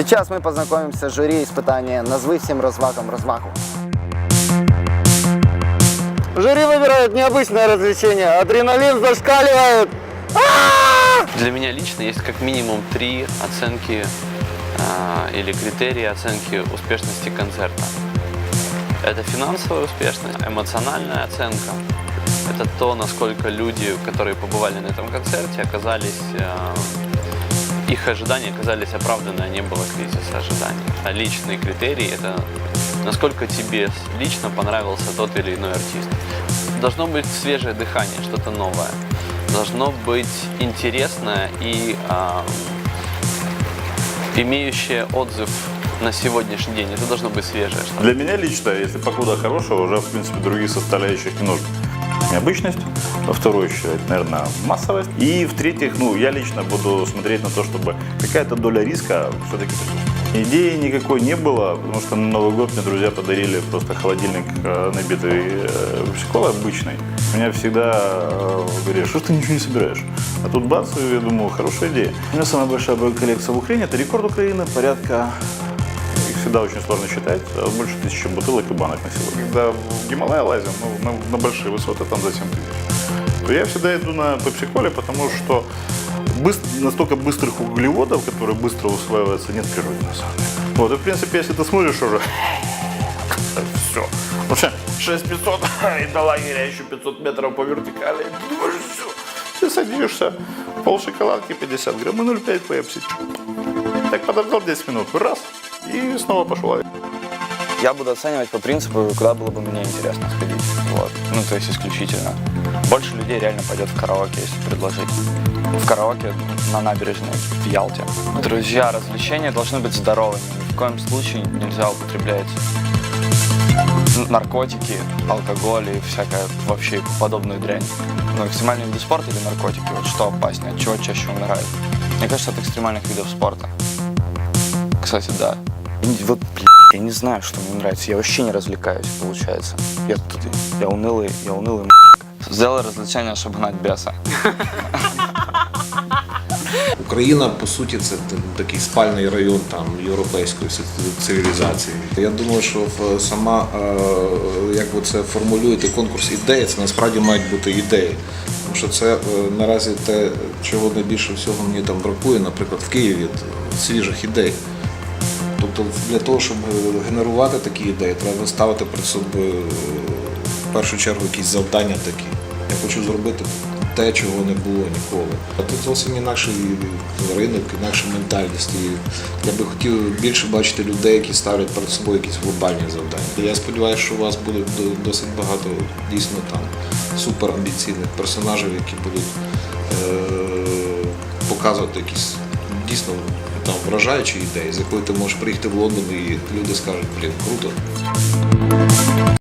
Сейчас мы познакомимся с жюри испытания «Назви всем развагам развагу». Жюри выбирает необычное развлечение. Адреналин зашкаливает. Для меня лично есть как минимум три оценки а, или критерии оценки успешности концерта. Это финансовая успешность, эмоциональная оценка. Это то, насколько люди, которые побывали на этом концерте, оказались, а, их ожидания оказались оправданы, а не было кризиса ожиданий. А личный критерий – это насколько тебе лично понравился тот или иной артист. Должно быть свежее дыхание, что-то новое. Должно быть интересное и а, имеющее отзыв на сегодняшний день. Это должно быть свежее что-то. Для меня лично, если погода хорошая, уже, в принципе, других составляющих не нужно. Необычность, во вторую очередь, наверное, массовость. И в-третьих, ну, я лично буду смотреть на то, чтобы какая-то доля риска все-таки. Идеи никакой не было, потому что на Новый год мне друзья подарили просто холодильник, э, набитый э, пепси-колой обычной. Меня всегда э, говорили, что ты ничего не собираешь? А тут бац, я думаю, хорошая идея. У меня самая большая коллекция в Украине, это рекорд Украины, порядка всегда очень сложно считать. а Больше тысячи бутылок и банок на сегодня. Когда в Гималай лазим, ну, на, на большие высоты, там за 7 тысяч, то я всегда иду на пепси-коле, потому что быс- настолько быстрых углеводов, которые быстро усваиваются, нет в природе на самом деле. Вот, и в принципе, если ты смотришь уже, все. Вообще, 6500 и до лагеря еще 500 метров по вертикали. Все. Ты садишься, пол шоколадки 50 грамм и 0,5 пепси. Так подождал 10 минут, раз, и снова пошел. Я буду оценивать по принципу, куда было бы мне интересно сходить. Вот. Ну, то есть исключительно. Больше людей реально пойдет в караоке, если предложить. В караоке на набережной в Ялте. Друзья, развлечения должны быть здоровыми. Ни в коем случае нельзя употреблять наркотики, алкоголь и всякое вообще подобную дрянь. Ну, экстремальные виды спорта или наркотики, вот что опаснее, от чего чаще умирают? Мне кажется, от экстремальных видов спорта. Кстати, да. И Вот, блин, я не знаю, что мне нравится. Я вообще не развлекаюсь, получается. Я тут, я унылый, я унылый м***. Сделай развлечение, щоб гнать беса. Україна, по суті, це т- такий спальний район там європейської ци- цивілізації. Я думаю, що в- сама е, як ви це формулюєте конкурс ідей, це насправді мають бути ідеї. Тому що це е, наразі те, чого найбільше всього мені там бракує, наприклад, в Києві т- свіжих ідей. Тобто для того, щоб е, генерувати такі ідеї, треба ставити перед собою в першу чергу якісь завдання такі. Я хочу зробити те, чого не було ніколи. А тут зовсім інакший ринок, інакша ментальність. І я би хотів більше бачити людей, які ставлять перед собою якісь глобальні завдання. Я сподіваюся, що у вас буде досить багато дійсно там суперамбіційних персонажів, які будуть е- показувати якісь дійсно там вражаючі ідеї, з якою ти можеш приїхати в Лондон і люди скажуть, блін, круто.